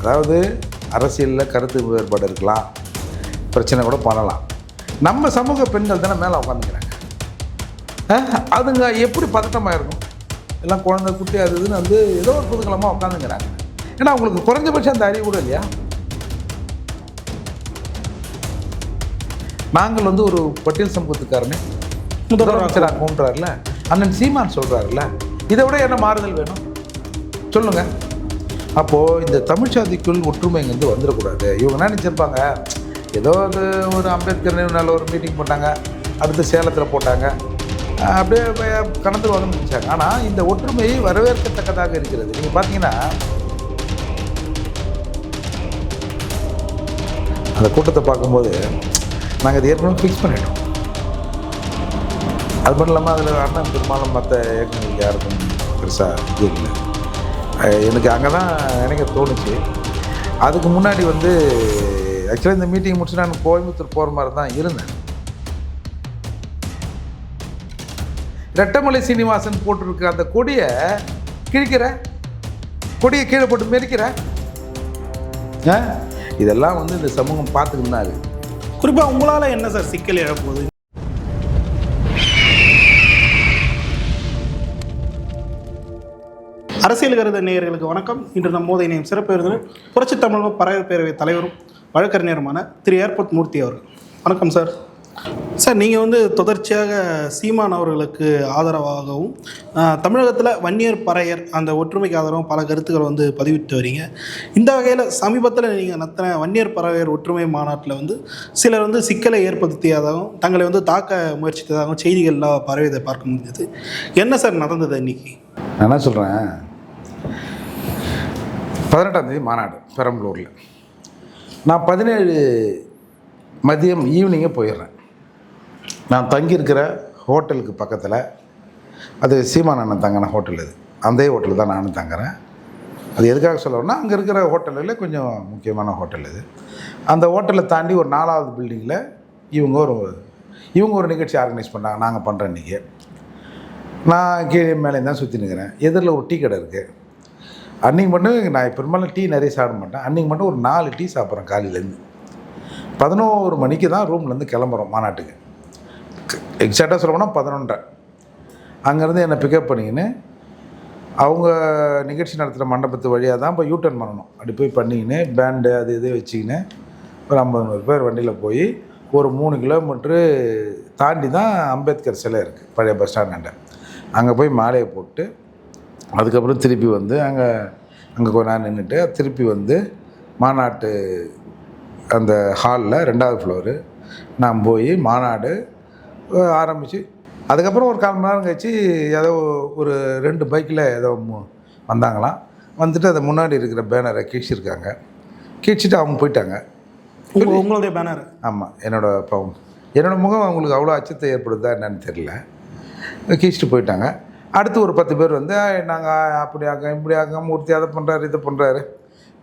அதாவது அரசியலில் கருத்து வேறுபாடு இருக்கலாம் பிரச்சனை கூட பண்ணலாம். நம்ம சமூக பெண்கள் தானே மேலே உட்காந்துக்கிறாங்க அதுங்க எப்படி பதட்டமாக இருக்கும்? எல்லாம் குழந்தை குட்டி அது இதுன்னு வந்து ஏதோ ஒரு புதுக்கலமாக உட்காந்துங்கிறாங்க ஏன்னா அவங்களுக்கு குறைஞ்சபட்சம் அந்த அறிவு கூட இல்லையா? நாங்கள் வந்து ஒரு பட்டியல் சமூகத்துக்காரனே முதலமைச்சராக கூண்டுறாருல அண்ணன் சீமான் சொல்கிறாருல்ல இதை விட என்ன மாறுதல் வேணும்? சொல்லுங்க. அப்போது இந்த தமிழ் சாதிக்குள் ஒற்றுமைங்கிறது வந்துடக்கூடாது. இவங்க என்ன நினச்சிருப்பாங்க? ஏதோ அது ஒரு அம்பேத்கர் நினைவு ஒரு மீட்டிங் போட்டாங்க அடுத்து சேலத்தில் போட்டாங்க. அப்படியே அப்படியே கணத்துருவாங்கன்னு நினச்சாங்க. ஆனால் இந்த ஒற்றுமை வரவேற்கத்தக்கதாக இருக்கிறது. நீங்கள் பார்த்தீங்கன்னா அந்த கூட்டத்தை பார்க்கும்போது நாங்கள் இது ஏற்கனவே ஃபிக்ஸ் பண்ணிட்டோம். அது மட்டும் இல்லாமல் அதில் அண்ணன் பெரும்பாலும் மற்ற இயக்கங்களுக்கு யாருக்கும் பெருசாக இது இல்லை. எனக்கு அங்கே தான் எனக்கு தோணுச்சு. அதுக்கு முன்னாடி வந்து ஆக்சுவலாக இந்த மீட்டிங் முடிச்சு நான் கோயம்புத்தூர் போகிற மாதிரி தான் இருந்தேன். ரெட்டமலை சீனிவாசன் போட்டிருக்க அந்த கொடியை கிழிக்கிற? கொடியை கீழே போட்டு மெரிக்கிற? ஆ? இதெல்லாம் வந்து இந்த சமூகம் பார்த்துக்கிட்டு தான் குறிப்பாக உங்களால் என்ன சார் சிக்கல் எழப்போகுது? அரசியல் கருத நேயர்களுக்கு வணக்கம். இன்று நம் மோதை நேம் சிறப்பு விருந்தினர் புரட்சி தமிழக பறவை பேரவை தலைவரும் வழக்கறிஞருமான திரு. ஏர்போர்ட் மூர்த்தி அவர்கள். வணக்கம் சார். சார் நீங்கள் வந்து தொடர்ச்சியாக சீமான் அவர்களுக்கு ஆதரவாகவும் தமிழகத்தில் வன்னியர் பறையர் அந்த ஒற்றுமைக்கு ஆதரவும் பல கருத்துக்கள் வந்து பதிவிட்டு வரீங்க. இந்த வகையில் சமீபத்தில் நீங்கள் நடத்தின வன்னியர் பறையர் ஒற்றுமை மாநாட்டில் வந்து சிலர் வந்து சிக்கலை ஏற்படுத்தியதாகவும் தங்களை வந்து தாக்க முயற்சித்ததாகவும் செய்திகள்லாம் பரவியதை பார்க்க முடிஞ்சது. என்ன சார் நடந்தது இன்னைக்கு? நான் என்ன சொல்கிறேன் பதினெட்டாம் தேதி மாநாடு பெரம்பலூரில். நான் பதினேழு மதியம் ஈவினிங்கே போயிடுறேன். நான் தங்கியிருக்கிற ஹோட்டலுக்கு பக்கத்தில் அது சீமான் அண்ணன் தங்கின ஹோட்டல் இது அந்த ஹோட்டல் தான் நானும் தங்குறேன். அது எதுக்காக சொல்லணும்னா அங்கே இருக்கிற ஹோட்டலில் கொஞ்சம் முக்கியமான ஹோட்டல் இது அந்த ஹோட்டலை தாண்டி ஒரு நாலாவது பில்டிங்கில் இவங்க ஒரு இவங்க ஒரு நிகழ்ச்சி ஆர்கனைஸ் பண்ணாங்க நாங்கள் பண்ணுற இன்றைக்கி நான் கீழே மேலே தான் சுற்றி நிற்கிறேன் எதிரில் ஒரு டீ கடை இருக்குது அன்றைக்கி மட்டும் நான் பெரும்பாலும் டீ நிறைய சாப்பிட மாட்டேன். அன்றைக்கி மட்டும் ஒரு நாலு டீ சாப்பிட்றேன் காலையிலேருந்து. பதினோரு மணிக்கு தான் ரூம்லேருந்து கிளம்புறோம் மாநாட்டுக்கு. எக்ஸாக்டாக சொல்ல போனால் பதினொன்றரை. அங்கேருந்து என்னை பிக்கப் பண்ணிக்கின்னு அவங்க நிகழ்ச்சி நடத்துகிற மண்டபத்து வழியாக தான் இப்போ யூட்டர்ன் பண்ணணும். அப்படி போய் பண்ணிக்கின்னு பேண்டு அது இது வச்சுக்கின்னு ஒரு ஐம்பது நூறு பேர் வண்டியில் போய் ஒரு மூணு கிலோமீட்ரு தாண்டி தான் அம்பேத்கர் சிலை இருக்குது பழைய பஸ் ஸ்டாண்டாண்ட அங்கே போய் மாலையை போட்டு அதுக்கப்புறம் திருப்பி வந்து அங்கே அங்கே கொஞ்ச நேரம் நின்றுட்டு திருப்பி வந்து மாநாட்டு அந்த ஹாலில் ரெண்டாவது ஃப்ளோரு நான் போய் மாநாடு ஆரம்பித்து அதுக்கப்புறம் ஒரு கால் மணி நேரம் கழிச்சு ஏதோ ஒரு ரெண்டு பைக்கில் ஏதோ மு- வந்தாங்களாம். வந்துட்டு அதை முன்னாடி இருக்கிற பேனரை கீழ்ச்சிருக்காங்க. கீழ்ச்சிட்டு அவங்க போயிட்டாங்க. உங்க உங்களுடைய பேனர் ஆமாம் என்னோட பாவம் என்னோட முகம் அவங்களுக்கு அவ்வளோ அச்சத்தை ஏற்படுதா என்னன்னு தெரியல. கீழ்ச்சிட்டு போயிட்டாங்க. அடுத்து ஒரு பத்து பேர் வந்து நாங்கள் அப்படி ஆக்க இப்படி ஆக்க மூர்த்தி அதை பண்ணுறாரு இதை பண்ணுறாரு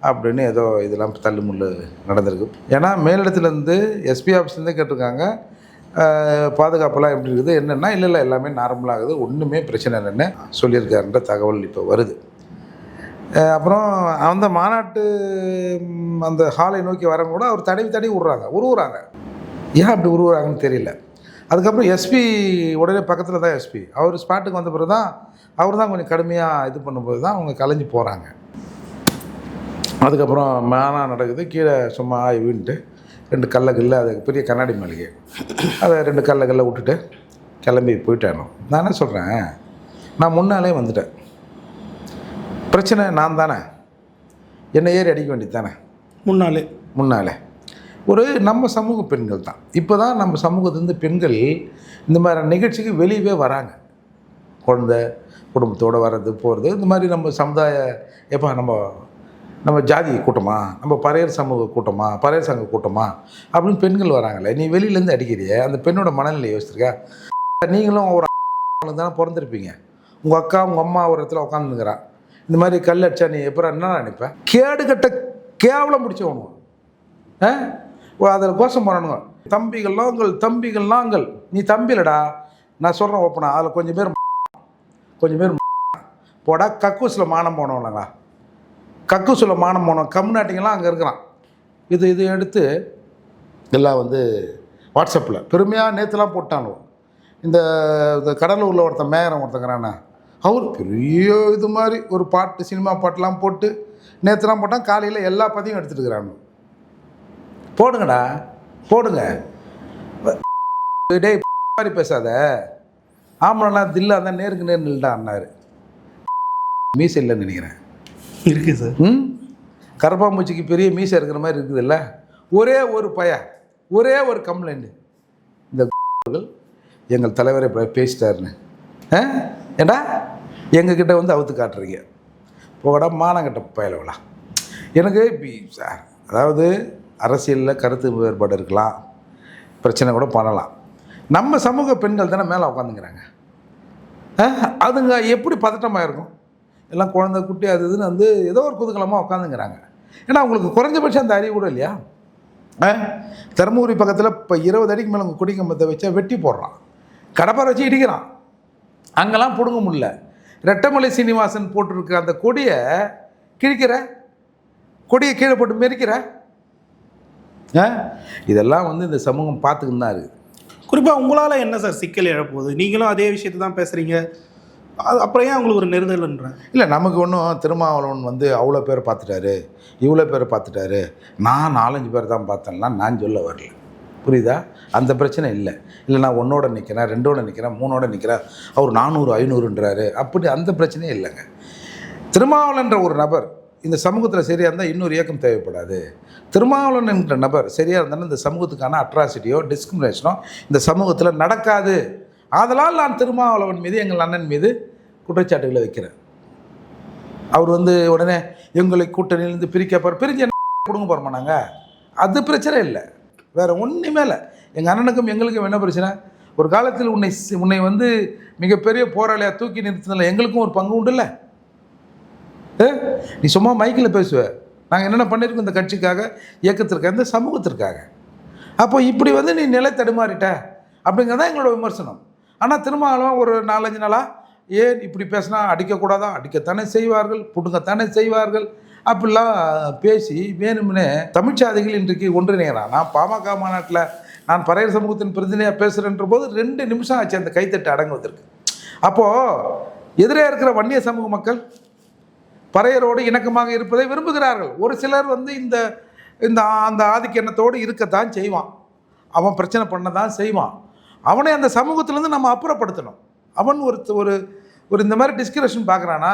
அப்படின்னு ஏதோ இதெல்லாம் தள்ளுமுள்ளு நடந்திருக்கு. ஏன்னா மேலிடத்துலேருந்து எஸ்பி ஆஃபீஸ்லேருந்து கேட்டிருக்காங்க பாதுகாப்பெல்லாம் எப்படி இருக்குது? என்னென்னா இல்லை இல்லை எல்லாமே நார்மலாகுது ஒன்றுமே பிரச்சனை இல்லைன்னு சொல்லியிருக்காருன்ற தகவல் இப்போ வருது. அப்புறம் அந்த மாநாட்டு அந்த ஹாலை நோக்கி வரவங்க கூட அவர் தடவி தடவி விடுறாங்க உருவுறாங்க. ஏன் அப்படி உருவுறாங்கன்னு தெரியல. அதுக்கப்புறம் எஸ்பி உடனே பக்கத்தில் தான் எஸ்பி அவர் ஸ்பாட்டுக்கு வந்த பிறகு தான் அவர் தான் கொஞ்சம் கடுமையாக இது பண்ணும்போது தான் அவங்க கலைஞ்சு போகிறாங்க அதுக்கப்புறம் மேனா நடக்குது கீழே சும்மா ஆய்வுன்ட்டு ரெண்டு கல்ல கல்ல அது பெரிய கண்ணாடி மாளிகை. அதை ரெண்டு கல்ல கல்ல விட்டுட்டு கிளம்பி போயிட்டானோ? நான் என்ன சொல்கிறேன் நான் முன்னாலே வந்துட்டேன். பிரச்சனை நான் தானே? என்னை ஏறி அடிக்க வேண்டியது தானே? முன்னாலே. முன்னாலே. ஒரு நம்ம சமூக பெண்கள் தான். இப்போ தான் நம்ம சமூகத்துலேருந்து பெண்கள் இந்த மாதிரி நிகழ்ச்சிக்கு வெளியவே வராங்க. குழந்தை குடும்பத்தோடு வர்றது போகிறது இந்த மாதிரி நம்ம சமுதாய எப்போ நம்ம நம்ம ஜாதி கூட்டமா? நம்ம பறையர் சமூக கூட்டமா? பறையர் சங்க கூட்டமா? அப்படின்னு பெண்கள் வராங்களே. நீ வெளியிலேருந்து அடிக்கிறிய அந்த பெண்ணோட மனநிலை யோசிச்சிருக்க? நீங்களும் ஒரு தானே பிறந்திருப்பீங்க. உங்கள் அக்கா உங்கள் அம்மா ஒரு இடத்துல உட்காந்துங்கிறான் இந்த மாதிரி கல் அடிச்சா நீ எப்போ என்ன நினைப்பேன் கேடு கட்ட கேவலம் பிடிச்சவனும் ஆ? அதில் கோஷம் பண்ணணுங்க தம்பிகள் நாங்கள் தம்பிகள் நாங்கள். நீ தம்பிலடா. நான் சொல்கிறேன் ஓப்பனா. அதில் கொஞ்சம் பேர் கொஞ்சம் பேர் போடா. கக்கூஸில் மானம் போனவங்களா கக்கூஸில் மானம் போனோம் கம்நாட்டிங்கெல்லாம் அங்கே இருக்கிறான். இது இது எடுத்து எல்லாம் வந்து வாட்ஸ்அப்பில் பெருமையாக நேற்றுலாம் போட்டானுவோம் இந்த இந்த கடலூரில் ஒருத்தன் மேயரம் ஒருத்தங்கிறானே அவர் பெரிய இது மாதிரி ஒரு பாட்டு சினிமா பாட்டெலாம் போட்டு நேற்றுலாம் போட்டான். காலையில் எல்லா பதிவும் எடுத்துகிட்டு இருக்கிறாங்க போடுங்கடா போடுங்க. டேய் மாதிரி பேசாத. ஆம்பளைனா தில்லா தான் நேருக்கு நேர் நில்டான்னாரு மீசை இல்லைன்னு நினைக்கிறேன். இருக்கு சார். ம்? கரப்பாம்பூச்சிக்கு பெரிய மீசை இருக்கிற மாதிரி இருக்குதுல்ல? ஒரே ஒரு பய ஒரே ஒரு கம்ப்ளைண்ட் இந்த கள் எங்கள் தலைவரை பேசிட்டாருன்னு. ஆ? ஏண்டா? எங்ககிட்ட வந்து அவுத்து காட்டுறீங்க. போகடா மானங்கட்ட பயலவலா எனக்கு சார் அதாவது அரசியலில் கருத்து வேறுபாடு இருக்கலாம் பிரச்சனை கூட பண்ணலாம். நம்ம சமூக பெண்கள் தானே மேலே உட்காந்துங்கிறாங்க அதுங்க எப்படி பதட்டமாக இருக்கும்? எல்லாம் குழந்தை குட்டி அது இதுன்னு வந்து ஏதோ ஒரு குதூகலமாக உட்காந்துங்கிறாங்க ஏன்னா அவங்களுக்கு குறைஞ்சபட்சம் அந்த அறிவு கூட இல்லையா? ஆ? தருமபுரி பக்கத்தில் இப்போ இருபது அடிக்கு மேலே உங்கள் குடிக்கம்பத்தை வச்சா வெட்டி போடுறான். கடப்பாரை வச்சு இடிக்கிறான். அங்கெல்லாம் பிடுங்க முடியல. ரெட்டமலை சீனிவாசன் போட்டிருக்க அந்த கொடியை கிழிக்கிற? கொடியை கீழே போட்டு மெரிக்கிற? இதெல்லாம் வந்து இந்த சமூகம் பார்த்துக்கிட்டு தான் இருக்குது குறிப்பாக உங்களால் என்ன சார் சிக்கல் எழப்போகுது? நீங்களும் அதே விஷயத்தை தான் பேசுகிறீங்க அது அப்புறம் ஏன் உங்களுக்கு ஒரு நெருடல்ன்றேன் இல்லை நமக்கு ஒன்றும் திருமாவளவன் வந்து அவ்வளோ பேர் பார்த்துட்டாரு இவ்வளோ பேர் பார்த்துட்டாரு நான் நாலஞ்சு பேர் தான் பார்த்தேன்னா நான் சொல்ல வரல. புரியுதா? அந்த பிரச்சனை இல்லை. இல்லை நான் ஒன்னோட நிற்கிறேன் ரெண்டோட நிற்கிறேன் மூணோட நிற்கிறேன் அவர் நானூறு ஐநூறுன்றாரு. அப்படி அந்த பிரச்சனையே இல்லைங்க. திருமாவளன்ற ஒரு நபர் இந்த சமூகத்தில் சரியாக இருந்தால் இன்னொரு இயக்கம் தேவைப்படாது. திருமாவளவன் என்கிற நபர் சரியாக இருந்தாலும் இந்த சமூகத்துக்கான அட்ராசிட்டியோ டிஸ்கிரிமினேஷனோ இந்த சமூகத்தில் நடக்காது. ஆதலால் நான் திருமாவளவன் மீது எங்கள் அண்ணன் மீது குற்றச்சாட்டுகளை வைக்கிறேன். அவர் வந்து உடனே எங்களை கூட்டணியிலேருந்து பிரிக்கப்பார் பிரிஞ்சு என்ன கொடுங்க போகிறோமா நாங்கள் அது பிரச்சனை இல்லை. வேறு ஒன்றுமே இல்லை. எங்கள் அண்ணனுக்கும் எங்களுக்கும் என்ன பிரச்சனை? ஒரு காலத்தில் உன்னை உன்னை வந்து மிகப்பெரிய போராளியாக தூக்கி நிறுத்தினதில் எங்களுக்கும் ஒரு பங்கு உண்டுல்ல. இல்லை நீ சும்மா மைக்கில் பேசுவ. நாங்கள் என்னென்ன பண்ணியிருக்கோம் இந்த கட்சிக்காக இயக்கத்திற்காக இந்த சமூகத்திற்காக? அப்போ இப்படி வந்து நீ நிலை தடுமாறிட்ட அப்படிங்கிறதான் எங்களோட விமர்சனம். ஆனால் திருமாவளவன் ஒரு நாலஞ்சு நாளாக ஏன் இப்படி பேசினா? அடிக்கக்கூடாதா? அடிக்கத்தானே செய்வார்கள்? புடுங்கத்தானே செய்வார்கள்? அப்படிலாம் பேசி வேணும்னே தமிழ்ச்சாதிகள் இன்றைக்கு ஒன்றிணைகிறான். நான் பாமக மாநாட்டில் நான் பறையர் சமூகத்தின் பிரதிநிதியாக பேசுகிறேன்ற போது ரெண்டு நிமிஷம் ஆச்சு அந்த கைத்தட்டு அடங்குவதற்கு. அப்போது எதிரே இருக்கிற வன்னிய சமூக மக்கள் பறையரோடு இணக்கமாக இருப்பதை விரும்புகிறார்கள். ஒரு சிலர் வந்து இந்த இந்த அந்த ஆதிக்க எண்ணத்தோடு இருக்கத்தான் செய்வான். அவன் பிரச்சனை பண்ண தான் செய்வான். அவனை அந்த சமூகத்திலேருந்து நம்ம அப்புறப்படுத்தணும். அவன் ஒரு ஒரு ஒரு இந்த மாதிரி டிஸ்கிரஷன் பார்க்குறானா?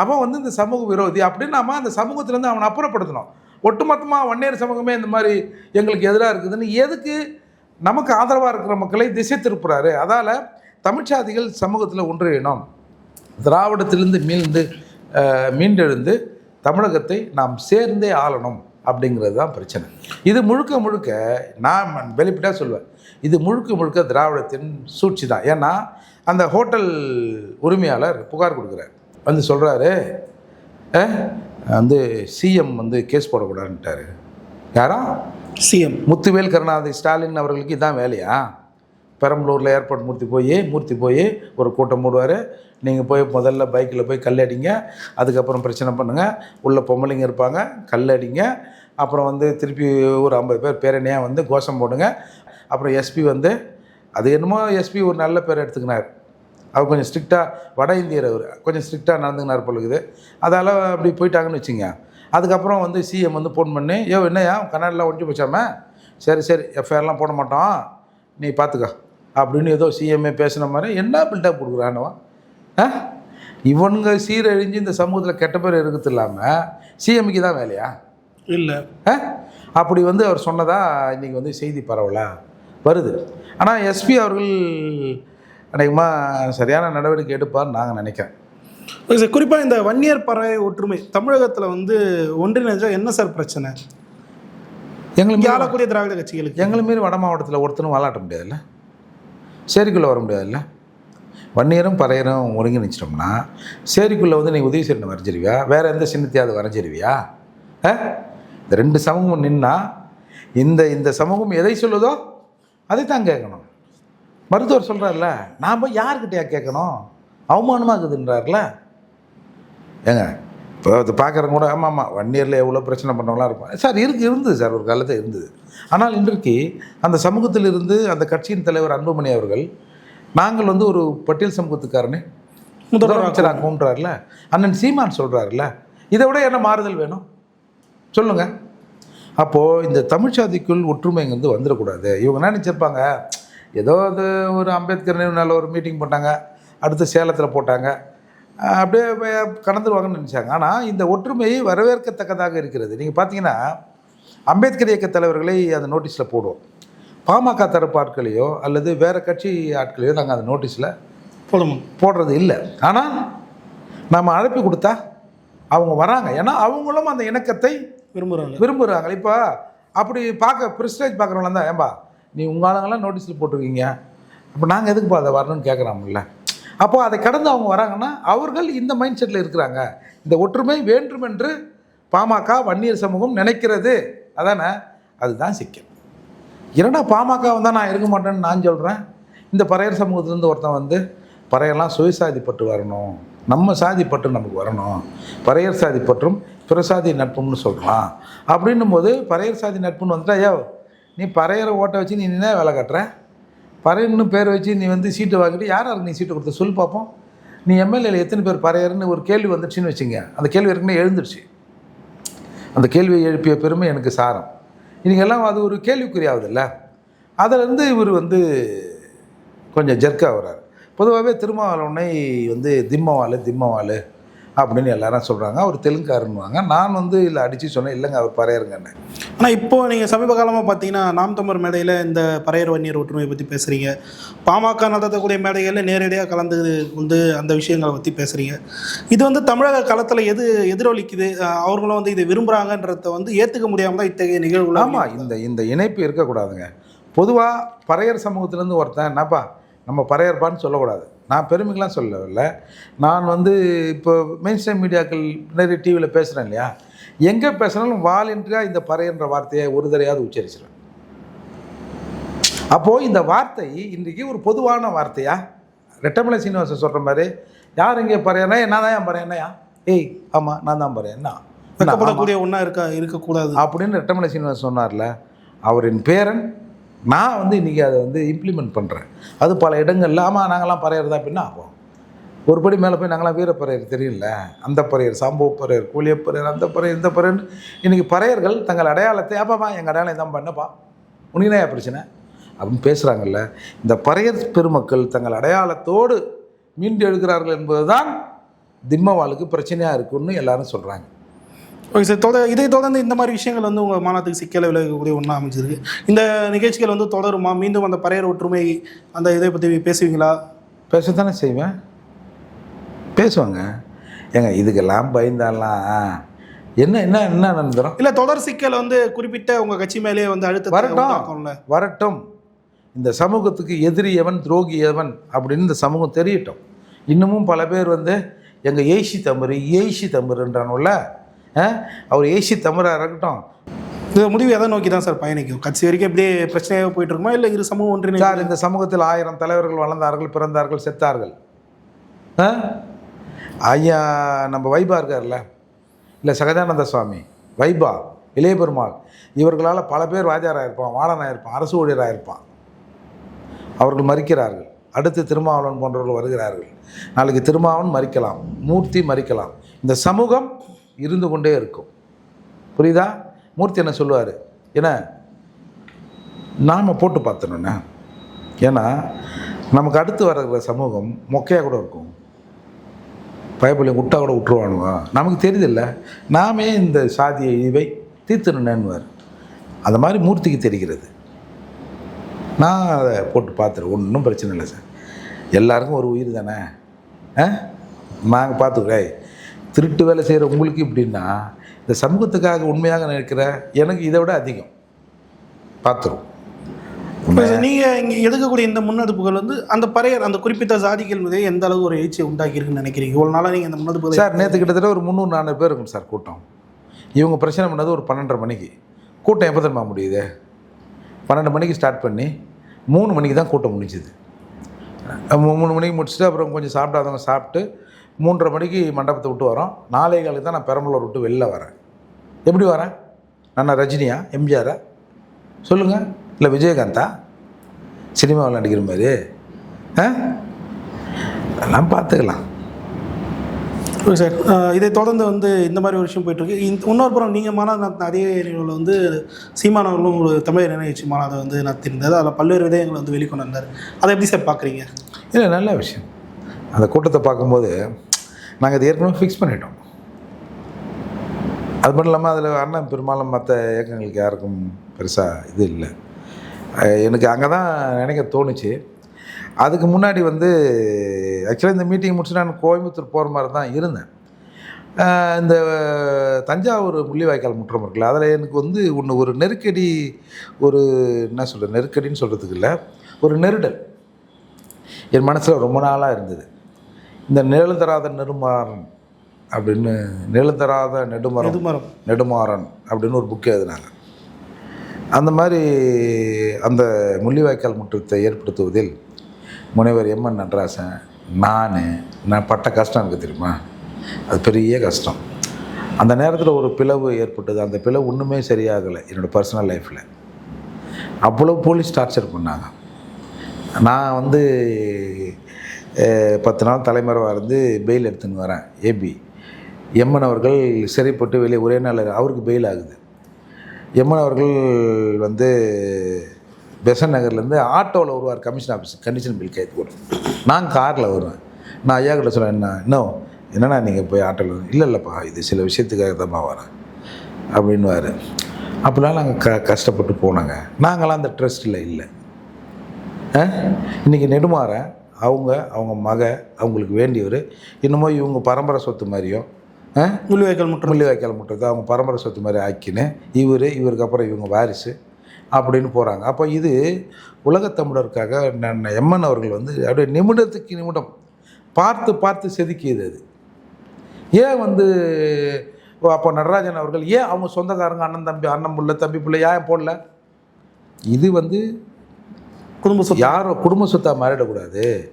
அவன் வந்து இந்த சமூக விரோதி. அப்படின்னு நாம் அந்த சமூகத்திலேருந்து அவனை அப்புறப்படுத்தணும். ஒட்டுமொத்தமாக வன்னியர் சமூகமே இந்த மாதிரி எங்களுக்கு எதிராக இருக்குதுன்னு எதுக்கு நமக்கு ஆதரவாக இருக்கிற மக்களை திசை திருப்புறாரு? அதால் தமிழ்ச்சாதிகள் சமூகத்தில் ஒன்றியணும். திராவிடத்திலிருந்து மீண்டு மீண்டெழுந்து தமிழகத்தை நாம் சேர்ந்தே ஆளணும் அப்படிங்கிறது தான் பிரச்சனை. இது முழுக்க முழுக்க நான் வெளிப்படையாக சொல்வேன். இது முழுக்க முழுக்க திராவிடத்தின் சூழ்ச்சி தான். ஏன்னா அந்த ஹோட்டல் உரிமையாளர் புகார் கொடுக்குறார். வந்து சொல்கிறாரு வந்து சிஎம் வந்து கேஸ் போடக்கூடாதுன்ட்டாரு. யாரா? சிஎம் முத்துவேல் கருணாநிதி ஸ்டாலின் அவர்களுக்கு இதான் வேலையா? பெரம்பலூரில் ஏர்போர்ட் மூர்த்தி போய் மூர்த்தி போய் ஒரு கூட்டம் மூடுவார். நீங்கள் போய் முதல்ல பைக்கில் போய் கல்லடிங்க அதுக்கப்புறம் பிரச்சனை பண்ணுங்கள் உள்ளே பொம்பளைங்க இருப்பாங்க கல்லடிங்க அப்புறம் வந்து திருப்பி ஒரு ஐம்பது பேர் பேரணியாக வந்து கோஷம் போடுங்க. அப்புறம் எஸ்பி வந்து அது என்னமோ எஸ்பி ஒரு நல்ல பேர் எடுத்துக்கினார். அவர் கொஞ்சம் ஸ்ட்ரிக்டாக வட இந்தியர் அவர். கொஞ்சம் ஸ்ட்ரிக்டாக நடந்துக்கினார் பொழுது அதால் அப்படி போயிட்டாங்கன்னு வச்சுங்க. அதுக்கப்புறம் வந்து சிஎம் வந்து ஃபோன் பண்ணி யோ என்னையா கன்னடில் ஒழிஞ்சு போச்சாம? சரி சரி. எஃப்ஐஆர்லாம் போட மாட்டோம். நீ பார்த்துக்கோ அப்படின்னு ஏதோ சிஎம்ஏ பேசின மாதிரி என்ன பில்டப் கொடுக்குறானவா ஆ? இவனுங்க சீரழிஞ்சு இந்த சமூகத்தில் கெட்ட பேர் இருக்கிறது இல்லாமல் சிஎம்க்கு தான் வேலையா? இல்லை. ஆ? அப்படி வந்து அவர் சொன்னதா இன்றைக்கி வந்து செய்தி பரவலா? வருது. ஆனால் எஸ்பி அவர்கள் அநேகமாக சரியான நடவடிக்கை எடுப்பார்னு நாங்கள் நினைக்கிறேன். ஓகே சார் குறிப்பாக இந்த வன்னியர் பறவை ஒற்றுமை தமிழகத்தில் வந்து ஒன்றிணைஞ்சா என்ன சார் பிரச்சனை? எங்களை இங்கே மீறி ஆளக்கூடிய திராவிட கட்சிகளுக்கு. எங்களை மீறி வட மாவட்டத்தில் ஒருத்தனும் வாலாட்ட முடியாதுல்ல? சேரிக்குள்ளே வர முடியாதுல்ல? வன்னியரும் பறையரும் ஒருங்கிணைச்சிட்டோம்னா சேரிக்குள்ளே வந்து நீ உதயசீரனை வரைஞ்சிருவியா? வேறு எந்த சின்னத்தையாவது வரைஞ்சிருவியா? ஆ? இந்த ரெண்டு சமூகம் நின்னா இந்த இந்த சமூகம் எதை சொல்லுதோ அதை தான் கேட்கணும். மருத்துவர் சொல்கிறார்ல நாம் யார்கிட்டயா கேட்கணும்? அவமானமாக இருக்குதுன்றார்ல ஏங்க இப்போ அது பார்க்குறவங்க கூட ஆமாம் ஆமாம் ஒன் இயரில் எவ்வளோ பிரச்சனை பண்ணவங்களாம் இருப்பாங்க. சார் இருக்கு இருந்தது சார் ஒரு காலத்தில் இருந்தது ஆனால் இன்றைக்கு அந்த சமூகத்தில் இருந்து அந்த கட்சியின் தலைவர் அன்புமணி அவர்கள் நாங்கள் வந்து ஒரு பட்டியல் சமூகத்துக்காரனே முதலமைச்சராக கூண்டுறாருல அண்ணன் சீமான் சொல்கிறாருல இதை விட என்ன மாறுதல் வேணும்? சொல்லுங்கள் அப்போது இந்த தமிழ் சாதிக்குள் ஒற்றுமைங்கிறது வந்துடக்கூடாது. இவங்க என்ன நினச்சிருப்பாங்க? ஏதோ அது ஒரு அம்பேத்கர் நினைவு நாளில் ஒரு மீட்டிங் போட்டாங்க அடுத்து சேலத்தில் போட்டாங்க அப்படியே கடந்துருவாங்கன்னு நினச்சாங்க. ஆனால் இந்த ஒற்றுமை வரவேற்கத்தக்கதாக இருக்கிறது. நீங்கள் பார்த்தீங்கன்னா அம்பேத்கர் இயக்க தலைவர்களை அந்த நோட்டீஸில் போடுவோம். பாமக தரப்பு ஆட்களையோ அல்லது வேறு கட்சி ஆட்களையோ நாங்கள் அந்த நோட்டீஸில் போதும் போடுறது இல்லை. ஆனால் நம்ம அழைப்பு கொடுத்தா அவங்க வராங்க. ஏன்னா அவங்களும் அந்த இணக்கத்தை விரும்புகிறாங்க விரும்புகிறாங்க இப்போ அப்படி பார்க்க ப்ரிஸ்டேஜ் பார்க்குறவங்களாம் தான் ஏன்பா நீ உங்கள் நோட்டீஸில் போட்டிருக்கீங்க. அப்போ நாங்கள் எதுக்குப்பா அதை வரணும்னு கேட்குறாங்கல்ல அப்போ அதை கடந்து அவங்க வராங்கன்னா அவர்கள் இந்த மைண்ட் செட்டில் இருக்கிறாங்க. இந்த ஒற்றுமை வேண்டும் என்று பாமக வன்னியர் சமூகம் நினைக்கிறது. அதானே? அதுதான் சிக்கல். இரண்டா பாமக வந்தால் நான் இருக்க மாட்டேன்னு நான் சொல்கிறேன் இந்த பறையர் சமூகத்திலேருந்து ஒருத்தன் வந்து பறையெல்லாம் சுயசாதிப்பட்டு வரணும். நம்ம சாதிப்பட்டு நமக்கு வரணும். பறையர் சாதி பற்றும் பிறசாதி நட்புன்னு சொல்கிறான் அப்படின்னும் போது பறையர் சாதி நட்புன்னு வந்துட்டா ஐயோ நீ பறையரை ஓட்ட வச்சு நீ என்ன வேலை கட்டுற? பறையர்னு பேர் வச்சு நீ வந்து சீட்டு வாங்கிட்டு யார் யாருக்கு நீ சீட்டு கொடுத்த? சொல் பார்ப்போம் நீ எம்எல்ஏல எத்தனை பேர் பறையர்னு ஒரு கேள்வி வந்துடுச்சுன்னு வச்சுங்க. அந்த கேள்வி ஏற்கனவே எழுந்துருச்சு. அந்த கேள்வியை எழுப்பிய பெருமை எனக்கு சாரம். இன்றைக்கெல்லாம் அது ஒரு கேள்விக்குறியாகுதுல்ல அதிலேருந்து இவர் வந்து கொஞ்சம் ஜெர்க் ஆகுறாரு பொதுவாகவே திருமாவளவனை வந்து திம்மவாள் திம்மவாள் அப்படின்னு எல்லாரும் சொல்கிறாங்க அவர் தெலுங்காரன்னுவாங்க நான் வந்து இல்லை அடித்து சொன்னேன். இல்லைங்க அவர் பறையருங்கன்னு. ஆனால் இப்போ நீங்கள் சமீப காலமாக பார்த்தீங்கன்னா நாம் தமிழர் மேடையில் இந்த பறையர் வன்னியர் ஒற்றுமையை பற்றி பேசுகிறீங்க பாமக நடத்தக்கூடிய மேடைகளில் நேரடியாக கலந்து வந்து அந்த விஷயங்களை பற்றி பேசுகிறீங்க இது வந்து தமிழக களத்தில் எது எதிரொலிக்குது? அவர்களும் வந்து இதை விரும்புகிறாங்கன்றத வந்து ஏற்றுக்க முடியாமல் தான் இத்தகைய நிகழ்வுகள் ஆமாம் இந்த இந்த இணைப்பு இருக்கக்கூடாதுங்க. பொதுவாக பறையர் சமூகத்திலேருந்து ஒருத்தன் என்னப்பா நம்ம பறையர்ப்பான்னு சொல்லக்கூடாது. நான் பெருமைக்கெலாம் சொல்லவில்லை. நான் வந்து இப்போ மெயின் ஸ்ட்ரீம் மீடியாக்கள் நிறைய டிவியில் பேசுகிறேன் இல்லையா? எங்கே பேசினாலும் வாலண்டியாக இந்த பறையன்ற வார்த்தையை ஒரு தடையாவது உச்சரிச்சிடும் அப்போது இந்த வார்த்தை இன்றைக்கி ஒரு பொதுவான வார்த்தையா? ரெட்டமலை சீனிவாசன் சொல்கிற மாதிரி யார் இங்கே பறையனா என்ன தான் என் பறையனையா ஏய் ஆமாம் நான் தான் பறையன் என்ன? என்ன ஆமா? வெக்கப்படக்கூடிய ஒன்றா இருக்க இருக்கக்கூடாது. அப்படின்னு ரெட்டமலை சீனிவாசன் சொன்னார்ல. அவரின் பேரன் நான் வந்து இன்றைக்கி அதை வந்து இம்ப்ளிமெண்ட் பண்ணுறேன் அது பல இடங்கள்ல ஆமாம் நாங்களாம் பறையர் தான் பின்ன ஆகும் ஒரு படி மேலே போய் நாங்களாம் வீரப்பறையர் தெரியல. அந்த பறையர் சாம்போ பறையர் கூலியப்பறையர் அந்த பறையர் இந்த பறையர் இன்றைக்கி பறையர்கள் தங்கள் அடையாளத்தை ஆப்பாப்பா எங்கள் அடையாளம் இதான் பண்ணப்பா. உனக்கு என்ன பிரச்சனை? அப்படின்னு பேசுகிறாங்கல்ல இந்த பறையர் பெருமக்கள் தங்கள் அடையாளத்தோடு மீண்டு எழுகிறார்கள் என்பதுதான் திம்மவாளுக்கு பிரச்சனையாக இருக்குன்னு எல்லாரும் சொல்கிறாங்க ஓகே சார் தொடர் இதை தொடர்ந்து இந்த மாதிரி விஷயங்கள் வந்து உங்கள் மாநாட்டுக்கு சிக்கலை விளைவிக்கக்கூடிய ஒன்றா அமைஞ்சிருக்கு. இந்த நிகழ்ச்சிகள் வந்து தொடருமா? மீண்டும் அந்த பறையர் ஒற்றுமை அந்த இதை பற்றி பேசுவீங்களா? பேசத்தானே செய்வேன். பேசுவாங்க. ஏங்க இதுக்கெல்லாம் பயந்தாலாம். என்ன என்ன என்ன நடந்துடும் இல்லை தொடர் சிக்கல் வந்து குறிப்பிட்ட உங்கள் கட்சி மேலேயே வந்து அழுத்தத்தை வரட்டும். வரட்டும். இந்த சமூகத்துக்கு எதிரி எவன் துரோகி எவன் அப்படின்னு இந்த சமூகம் தெரியட்டும். இன்னமும் பல பேர் வந்து எங்கள் ஏசி தம்பரு ஏசி தம்பருன்றானுல்ல அவர் ஏசி தம்பராக இருக்கட்டும். இந்த முடிவு எதை நோக்கி தான் சார் பயணிக்கும்? கட்சி வரைக்கும் இப்படியே பிரச்சனையாக போயிட்டு இருக்குமா? இல்லை இரு சமூகம் ஒன்றினை சார் இந்த சமூகத்தில் ஆயிரம் தலைவர்கள் வளர்ந்தார்கள் பிறந்தார்கள் செத்தார்கள். ஆ? ஐயா நம்ம வைபா இருக்கார்ல? இல்லை சகஜானந்த சுவாமி. வைபா இளைய பெருமாள் இவர்களால் பல பேர் வாத்தியாராக இருப்பான் வாழனாக இருப்பான் அரசு ஊழியராக இருப்பான். அவர்கள் மறிக்கிறார்கள். அடுத்து திருமாவளவன் போன்றவர்கள் வருகிறார்கள். நாளைக்கு திருமாவன் மறிக்கலாம் மூர்த்தி மறிக்கலாம். இந்த சமூகம் இருந்து கொண்டே இருக்கும். புரியுதா? மூர்த்தி என்ன சொல்லுவார்? என்ன நாம் போட்டு பார்த்தணுண்ணே ஏன்னா நமக்கு அடுத்து வர்ற சமூகம் மொக்கையாக கூட இருக்கும். பயப்பிள்ளைங்க விட்டா கூட விட்டுருவானுவா நமக்கு தெரியுதில்ல. நாமே இந்த சாதியை இவை தீர்த்துனேன்னுவார் அந்த மாதிரி மூர்த்திக்கு தெரிகிறது. நான் அதை போட்டு பார்த்துருவேன் ஒன்றும் பிரச்சனை இல்லை சார். எல்லாருக்கும் ஒரு உயிர் தானே? ஆ? நாங்கள் பார்த்துக்கிறேன் திருட்டு வேலை செய்கிற உங்களுக்கு இப்படின்னா இந்த சமூகத்துக்காக உண்மையாக நினைக்கிற எனக்கு இதை விட அதிகம். பார்த்துரும் நீங்கள் இங்கே எடுக்கக்கூடிய இந்த முன்னெடுப்புகள் வந்து அந்த பறையர் அந்த குறிப்பிட்ட சாதிகள் மீதே எந்த அளவு ஒரு எழுச்சியை உண்டாக்கியிருக்குன்னு நினைக்கிறீங்க? இவ்வளோ நாளாக நீங்கள் இந்த முன்னெடுப்புகளை சார் நேற்று கிட்டத்தட்ட ஒரு முந்நூறு நானூறு பேர் இருக்கும் சார் கூட்டம். இவங்க பிரச்சனை பண்ணது ஒரு பன்னெண்டரை மணிக்கு. கூட்டம் எப்போ தெரியுமா முடியுது? பன்னெண்டு மணிக்கு ஸ்டார்ட் பண்ணி மூணு மணிக்கு தான் கூட்டம் முடிஞ்சுது. மூணு மணிக்கு முடிச்சுட்டு அப்புறம் கொஞ்சம் சாப்பிடாதவங்க சாப்பிட்டு மூன்றரை மணிக்கு மண்டபத்தை விட்டு வரோம். நாலே காலுக்கு தான் நான் பெரம்பலூர் விட்டு வெளில வரேன். எப்படி வரேன்? நான் ரஜினியா எம்ஜிஆரா? சொல்லுங்கள் இல்லை விஜயகாந்தா? சினிமாவில் நடிக்கிற மாதிரி. ஆ? அதெல்லாம் பார்த்துக்கலாம். Okay sir. இதை தொடர்ந்து வந்து இந்த மாதிரி ஒரு விஷயம் போயிட்டுருக்கு. இன்னொரு புறம் நீங்கள் மாநாடு அதே நிகழ்வில் வந்து சீமானவர்களும் ஒரு தமிழர் நினைச்சு மாநாடு வந்து நடத்தியிருந்தார். அதில் பல்வேறு விடயங்களை வந்து வெளிக்கொண்டு வந்தார். அதை எப்படி சார் பார்க்குறீங்க? இல்லை நல்ல விஷயம். அந்த கூட்டத்தை பார்க்கும்போது நாங்கள் இது ஏற்கனவே ஃபிக்ஸ் பண்ணிட்டோம். அது மட்டும் இல்லாமல் அதில் அண்ணன் பெரும்பாலும் மற்ற இயக்கங்களுக்கு யாருக்கும் பெருசாக இது இல்லை. எனக்கு அங்கே தான் நினைக்க தோணுச்சு. அதுக்கு முன்னாடி வந்து ஆக்சுவலாக இந்த மீட்டிங் முடிச்சு நான் கோயம்புத்தூர் போகிற மாதிரி தான் இருந்தேன். இந்த தஞ்சாவூர் முள்ளிவாய்க்கால் முற்றம் இருக்குல்ல அதில் எனக்கு வந்து ஒன்று ஒரு நெருக்கடி ஒரு என்ன சொல்கிறது நெருக்கடின்னு சொல்கிறதுக்கு இல்லை ஒரு நெருடல். என் மனசில் ரொம்ப நாளாக இருந்தது. இந்த நிழல்தராத நெடுமாறன் அப்படின்னு நிழல்தராத நெடுமரம் நெடுமரம். நெடுமாறன் அப்படின்னு ஒரு புக்கு எழுதினாங்க. அந்த மாதிரி அந்த முள்ளிவாய்க்கால் முற்றத்தை ஏற்படுத்துவதில் முனைவர் எம்என் நடராசன் நான் நான் பட்ட கஷ்டம் எனக்கு தெரியுமா? அது பெரிய கஷ்டம். அந்த நேரத்தில் ஒரு பிளவு ஏற்பட்டது. அந்த பிளவு ஒன்றுமே சரியாகலை என்னோடய பர்சனல் லைஃப்பில் அவ்வளோ போலீஸ் டார்ச்சர் பண்ணாங்க. நான் வந்து பத்து நாள் தலைமறைவாக இருந்து பெயில் எடுத்துன்னு வரேன் ஏபி எம்மன் அவர்கள் சிறைப்பட்டு வெளியே ஒரே நாள் அவருக்கு பெயில் ஆகுது. எம்மன் அவர்கள் வந்து பெசன் நகர்லேருந்து ஆட்டோவில் வருவார் கமிஷன் ஆஃபீஸ் கண்டிஷன் பில் கைது போடும் நான் காரில் வருவேன். நான் ஐயா கிட்ட சொல்கிறேன் என்ன இன்னும் என்னண்ணா நீங்கள் போய் ஆட்டோவில் இல்லை இல்லைப்பா இது சில விஷயத்துக்காக தான்ப்பா வரேன். அப்படின்வார் அப்படிலாம் நாங்கள் க கஷ்டப்பட்டு போனாங்க. நாங்களாம் அந்த ட்ரஸ்ட்டில் இல்லை. ஆ? இன்னைக்கு அவங்க அவங்க மக அவங்களுக்கு வேண்டியவர். இன்னமும் இவங்க பரம்பரை சொத்து மாதிரியும்? முள்ளிவாய்க்கால் முற்றம் முள்ளிவாய்க்கால் முட்டத்தை அவங்க பரம்பரை சொத்து மாதிரி ஆக்கின்னு இவர் இவருக்கு அப்புறம் இவங்க வாரிசு அப்படின்னு போகிறாங்க அப்போ இது உலகத் தமிழருக்காக நான் எம்என் அவர்கள் வந்து அப்படியே நிமிடத்துக்கு நிமிடம் பார்த்து பார்த்து செதுக்கியது அது. ஏன் வந்து அப்போ நடராஜன் அவர்கள் ஏன் அவங்க சொந்தக்காரங்க அண்ணன் தம்பி அண்ணன் புள்ள தம்பி பிள்ளை ஏன் போடல? இது வந்து குடும்ப சொத்து. யாரோ குடும்ப சொத்தாக மாறிடக்கூடாது.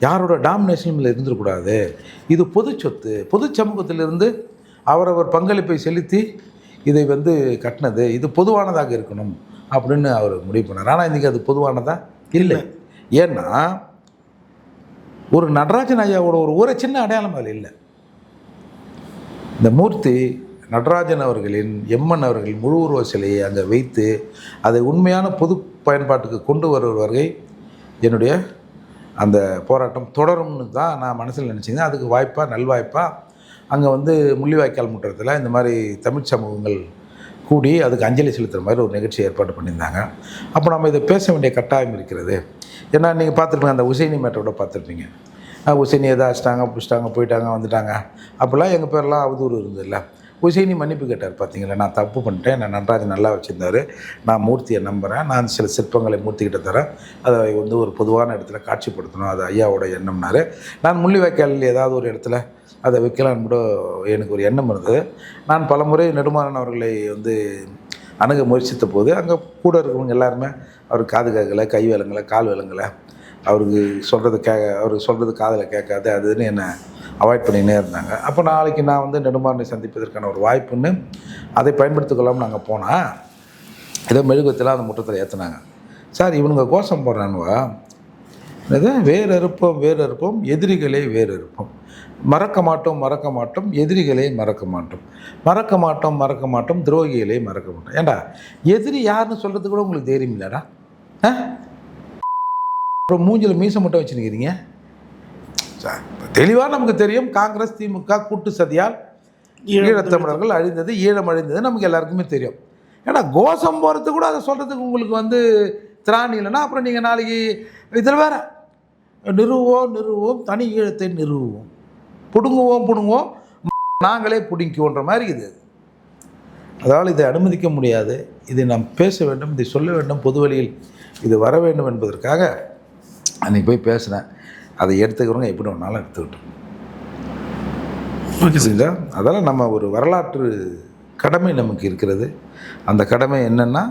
யாரோட டாமினேஷனில் இருந்துடக்கூடாது. இது பொது சொத்து. பொது சமூகத்திலிருந்து அவரவர் பங்களிப்பை செலுத்தி இதை வந்து கட்டினது. இது பொதுவானதாக இருக்கணும் அப்படின்னு அவர் முடிவு பண்ணார். ஆனால் இன்றைக்கி அது பொதுவானதா? இல்லை. ஏன்னா ஒரு நடராஜன் ஐயாவோட ஒரு ஒரு சின்ன அடையாளம் அதில் இல்லை. இந்த மூர்த்தி நடராஜன் அவர்களின் எம்மன் அவர்கள் முழு உருவ சிலையை அங்கே வைத்து அதை உண்மையான பொது பயன்பாட்டுக்கு கொண்டு வருவது வரை என்னுடைய அந்த போராட்டம் தொடரும்னு தான் நான் மனசில் நினச்சிங்க அதுக்கு வாய்ப்பாக நல்வாய்ப்பாக அங்கே வந்து முள்ளிவாய்க்கால் முற்றத்தில் இந்த மாதிரி தமிழ் சமூகங்கள் கூடி அதுக்கு அஞ்சலி செலுத்துகிற மாதிரி ஒரு நிகழ்ச்சி ஏற்பாடு பண்ணியிருந்தாங்க. அப்போ நம்ம இதை பேச வேண்டிய கட்டாயம் இருக்கிறது. ஏன்னா நீங்கள் பார்த்துருப்பீங்க அந்த உசைனி மேட்டரோட பார்த்துருப்பீங்க. உசைனி எதை அடிச்சிட்டாங்க பிடிச்சிட்டாங்க போயிட்டாங்க வந்துட்டாங்க. அப்போல்லாம் எங்கள் பேரெல்லாம் அவதூறு இருந்ததில்ல. ஹுசைனி மன்னிப்பு கேட்டார் பார்த்தீங்களா நான் தப்பு பண்ணிட்டேன் நான் நடராஜன் நல்லா வச்சுருந்தாரு. நான் மூர்த்தியை நம்புகிறேன் நான் சில சிற்பங்களை மூர்த்திக்கிட்ட தரேன். அதை வந்து ஒரு பொதுவான இடத்துல காட்சிப்படுத்தணும் அது ஐயாவோட எண்ணம்னாரு. நான் முள்ளிவாய்க்கால் ஏதாவது ஒரு இடத்துல அதை வைக்கலான்னு கூட எனக்கு ஒரு எண்ணம் இருந்தது. நான் பலமுறை நெடுமாறன் அவர்களை வந்து அணுக முயற்சித்த போது அங்கே கூட இருக்கிறவங்க எல்லாருமே அவர் காது கேட்கலை கை விலங்கலை கால் விலங்கலை அவருக்கு சொல்கிறது கே அவர் சொல்கிறது காதில் கேட்காது அதுன்னு என்னை அவாய்ட் பண்ணினே இருந்தாங்க. அப்போ நாளைக்கு நான் வந்து நெடுமாறனை சந்திப்பதற்கான ஒரு வாய்ப்புன்னு அதை பயன்படுத்திக்கொள்ளாமல் நாங்கள் போனால் ஏதோ மெழுகுவத்தில் அந்த முற்றத்தில் ஏற்றுனாங்க சார் இவனுங்க கோஷம் போடுறானுவா? இது வேறு வேறறுப்போம் வேறு இருப்போம் எதிரிகளே வேறு மறக்க மாட்டோம் மறக்க மாட்டோம் எதிரிகளை மறக்க மாட்டோம். மறக்க மாட்டோம் மறக்க மாட்டோம் துரோகிகளை மறக்க மாட்டோம். ஏண்டா எதிரி யாருன்னு சொல்கிறது கூட உங்களுக்கு தைரியம் இல்லைடா? ஆ? அப்புறம் மூஞ்சில் மீசை மட்டும் வச்சுருக்கிறீங்க? தெளிவாக நமக்கு தெரியும் காங்கிரஸ் திமுக கூட்டு சதியால் ஈழத்தமிழர்கள் அழிந்தது ஈழம் அழிந்தது நமக்கு எல்லாருக்குமே தெரியும். ஏன்னா கோஷம் போகிறது கூட அதை சொல்கிறதுக்கு உங்களுக்கு வந்து திராணி இல்லைன்னா அப்புறம் நீங்கள் நாளைக்கு இதில் வேற. நிறுவுவோம் நிறுவுவோம் தனி ஈழத்தை நிறுவுவோம். பிடுங்குவோம் பிடுங்குவோம். நாங்களே பிடிக்குவோன்ற மாதிரி இது. அதால் இதை அனுமதிக்க முடியாது. இதை நாம் பேச வேண்டும் இதை சொல்ல வேண்டும். பொது வழியில் இது வர வேண்டும் என்பதற்காக அன்றைக்கி போய் பேசினேன். அதை எடுத்துக்கிறவங்க எப்படி வேணாலும் எடுத்துக்கிட்டோம். புரியுதா? அதெல்லாம் நம்ம ஒரு வரலாற்று கடமை நமக்கு இருக்கிறது. அந்த கடமை என்னென்னா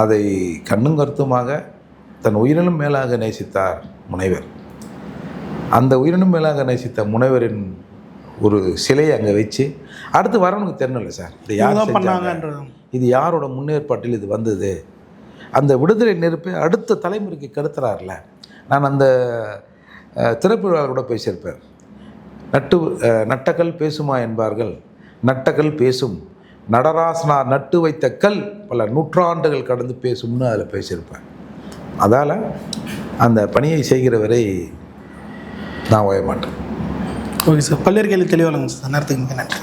அதை கண்ணும் கருத்துமாக தன் உயிரினும் மேலாக நேசித்தார் முனைவர். அந்த உயிரினும் மேலாக நேசித்த முனைவரின் ஒரு சிலையை அங்கே வச்சு அடுத்து வரவனுக்கு தெரியல சார் இது யார்? பண்ணாங்கன்றது இது யாரோட முன்னேற்பாட்டில் இது வந்தது? அந்த விடுதலை நெருப்பை அடுத்த தலைமுறைக்கு கெடுத்துறாருல நான் அந்த அஹ், கூட பேசியிருப்பேன் நட்டு நட்டக்கல் பேசுமா என்பார்கள். நட்டக்கல் பேசும். நடராசனார் நட்டு வைத்த கல் பல நூற்றாண்டுகள் கடந்து பேசும்னு அதில் பேசியிருப்பேன் அதால் அந்த பணியை செய்கிற வரை நான் ஓய மாட்டேன். Okay sir. பல்வேறு கேள்வி தெளிவாக சார். நேரத்துக்கு மிக நன்றி.